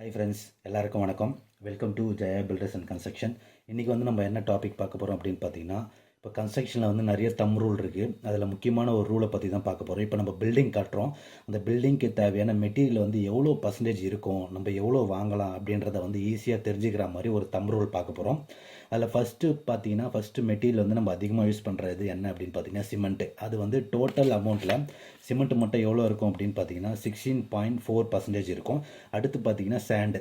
High friends எல்லாருக்கும் வணக்கம். Welcome to Jaya builders and construction இன்றைக்கி வந்து நம்ம என்ன டாபிக் பார்க்க போகிறோம் அப்படின்னு பார்த்தீங்கன்னா இப்போ கன்ஸ்ட்ரக்ஷனில் வந்து நிறைய தம் ரூல் இருக்குது அதில் முக்கியமான ஒரு ரூலை பற்றி தான் பார்க்க போகிறோம் இப்போ நம்ம பில்டிங் கட்டுறோம். அந்த பில்டிங்க்கு தேவையான மெட்டீரியல் வந்து எவ்வளோ பர்சன்டேஜ் இருக்கும்? நம்ம எவ்வளோ வாங்கலாம்? அப்படின்றத வந்து ஈஸியாக தெரிஞ்சுக்கிற மாதிரி ஒரு தம் ரூல் பார்க்க போகிறோம் அதில் ஃபஸ்ட்டு பார்த்தீங்கன்னா ஃபஸ்ட்டு மெட்டீரியல் வந்து நம்ம அதிகமாக யூஸ் பண்ணுறது என்ன அப்படின்னு பார்த்தீங்கன்னா சிமெண்ட்டு அது வந்து டோட்டல் அமௌண்ட்டில் சிமெண்ட் மட்டும் எவ்வளோ இருக்கும் அப்படின்னு பார்த்தீங்கன்னா சிக்ஸ்டீன் பாயிண்ட் ஃபோர் பர்சன்டேஜ் இருக்கும். அடுத்து பார்த்தீங்கன்னா சேண்டு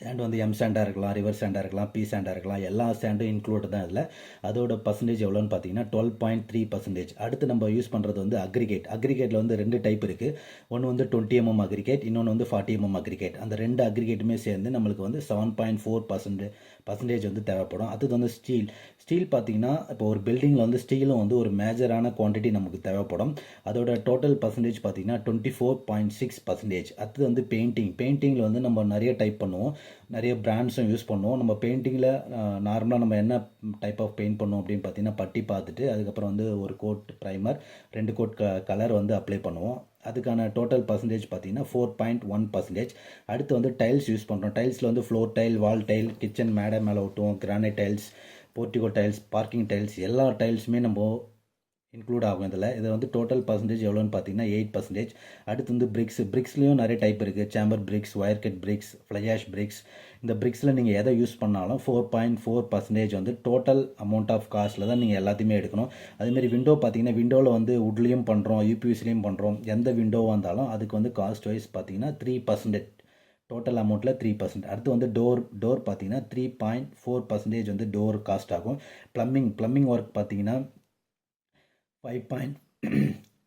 சேண்ட் வந்து எம் சேண்டாக இருக்கலாம் ரிவர் சேண்டாக இருக்கலாம் பி சேண்டாக இருக்கலாம் எல்லா சேண்டும் இன்க்ளூட் தான் இதில். அதோட பர்சன்டேஜ் எவ்வளோன்னு பார்த்தீங்கன்னா டுவெல் பாயிண்ட் த்ரீ பர்சன்டேஜ் அடுத்து நம்ம யூஸ் பண்ணுறது வந்து அக்ரிகேட் அக்ரிகேட்டில் வந்து ரெண்டு டைப் இருக்குது ஒன்று வந்து டுவெண்ட்டி எம்எம் அக்ரிகேட் இன்னொன்று வந்து ஃபார்ட்டி எம்எம் அக்ரிகேட் அந்த ரெண்டு அக்ரிகேட்டுமே சேர்ந்து நம்மளுக்கு வந்து seven point four percent percentage வந்து தேவைப்படும். அடுத்தது வந்து ஸ்டீல் ஸ்டீல் பார்த்தீங்கன்னா இப்போ ஒரு பில்டிங்கில் வந்து ஸ்டீலும் வந்து ஒரு மேஜரான குவான்டிட்டி நமக்கு தேவைப்படும். அதோட டோட்டல் பர்சன்டேஜ் பார்த்தீங்கன்னா twenty four point six percentage அடுத்தது வந்து பெயிண்டிங் பெயிண்டிங்கில் வந்து நம்ம நிறைய டைப் பண்ணுவோம். நிறைய பிராண்ட்ஸும் யூஸ் பண்ணுவோம். நம்ம பெயிண்டிங்கில் நார்மலாக நம்ம என்ன டைப் ஆஃப் பெயிண்ட் பண்ணுவோம் அப்படின்னு பார்த்தீங்கன்னா பட்டி பார்த்துட்டு அதுக்கப்புறம் வந்து ஒரு கோட் ப்ரைமர் ரெண்டு கோட் க கலர் வந்து அப்ளை பண்ணுவோம். அதுக்கான டோட்டல் பர்சன்டேஜ் பார்த்தீங்கன்னா ஃபோர் பாயிண்ட் ஒன் பர்சன்டேஜ் அடுத்து வந்து டைல்ஸ் யூஸ் பண்ணுறோம் டைல்ஸில் வந்து floor tile wall tile kitchen மேடை மேலே ஒட்டுவோம் granite tiles portico tiles parking tiles எல்லா டைல்ஸுமே நம்ம இன்க்ளூட் ஆகும் இதில். இது வந்து டோட்டல் பர்சன்டேஜ் எவ்வளோன்னு பார்த்தீங்கன்னா எயிட் பர்சன்டேஜ் அடுத்து வந்து பிரிக்ஸ் பிரிக்ஸ்லேயும் நிறைய டைப் இருக்குது chamber bricks wire cut bricks fly ash bricks இந்த பிரிக்ஸில் நீங்கள் எதை யூஸ் பண்ணாலும் ஃபோர் பாயிண்ட் ஃபோர் பர்சன்டேஜ் வந்து டோட்டல் அமௌண்ட் ஆஃப் காஸ்ட்டில் தான் நீங்கள் எல்லாத்தையுமே எடுக்கணும். அதேமாரி விண்டோ பார்த்தீங்கன்னா விண்டோவில் வந்து உட்லேயும் பண்ணுறோம் யூபிஎஸ்லேயும் பண்ணுறோம் எந்த விண்டோவாக இருந்தாலும் அதுக்கு வந்து காஸ்ட் வைஸ் பார்த்தீங்கன்னா த்ரீ பர்சன்டேஜ் டோட்டல் அமௌண்ட்டில் த்ரீ பர்சன்ட் அடுத்து வந்து டோர் டோர் பார்த்தீங்கன்னா த்ரீ பாயிண்ட் ஃபோர் பர்சன்டேஜ் வந்து டோர் காஸ்ட் ஆகும். ப்ளம்பிங் ப்ளம்பிங் ஒர்க் பார்த்தீங்கன்னா five point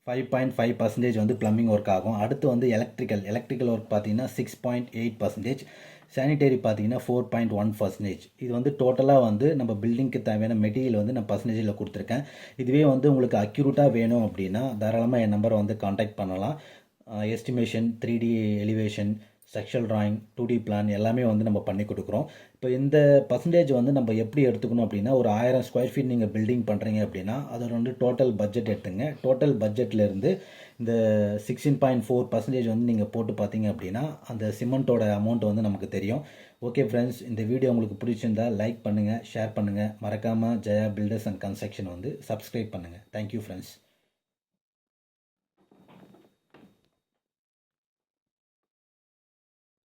five point five percentage வந்து ப்ளம்பிங் ஒர்க் ஆகும். அடுத்து வந்து எலக்ட்ரிக்கல் எலக்ட்ரிக்கல் ஒர்க் பார்த்தீங்கன்னா six point eight percentage sanitary பார்த்தீங்கன்னா ஃபோர் பாயிண்ட் ஒன் பர்சன்டேஜ் இது வந்து டோட்டலாக வந்து நம்ம பில்டிங்க்கு தேவையான மெட்டீரியல் வந்து நான் பர்சன்டேஜில் கொடுத்துருக்கேன். இதுவே வந்து உங்களுக்கு அக்யூரேட்டாக வேணும் அப்படின்னா தாராளமாக என் நம்பரை வந்து காண்டாக்ட் பண்ணலாம். Estimation three D elevation sectional drawing two D plan எல்லாமே வந்து நம்ம பண்ணி கொடுக்குறோம். இப்போ இந்த பர்சன்டேஜ் வந்து நம்ம எப்படி எடுத்துக்கணும் அப்படின்னா ஒரு ஆயிரம் ஸ்கொயர் ஃபீட் நீங்கள் பில்டிங் பண்ணுறீங்க அப்படின்னா அதோட வந்து டோட்டல் பட்ஜெட் எடுத்துங்க. டோட்டல் பட்ஜெட்லேருந்து இந்த சிக்ஸ்டீன் பாயிண்ட் ஃபோர் பர்சன்டேஜ் வந்து நீங்கள் போட்டு பார்த்தீங்க அப்படின்னா அந்த சிமெண்ட்டோட அமௌண்ட் வந்து நமக்கு தெரியும். ஓகே ஃப்ரெண்ட்ஸ் இந்த வீடியோ உங்களுக்கு பிடிச்சிருந்தா லைக் பண்ணுங்கள் ஷேர் பண்ணுங்கள் மறக்காமல் ஜெயா பில்டர்ஸ் அண்ட் கன்ஸ்ட்ரக்ஷன் வந்து சப்ஸ்கிரைப் பண்ணுங்கள் தேங்க்யூ ஃப்ரெண்ட்ஸ்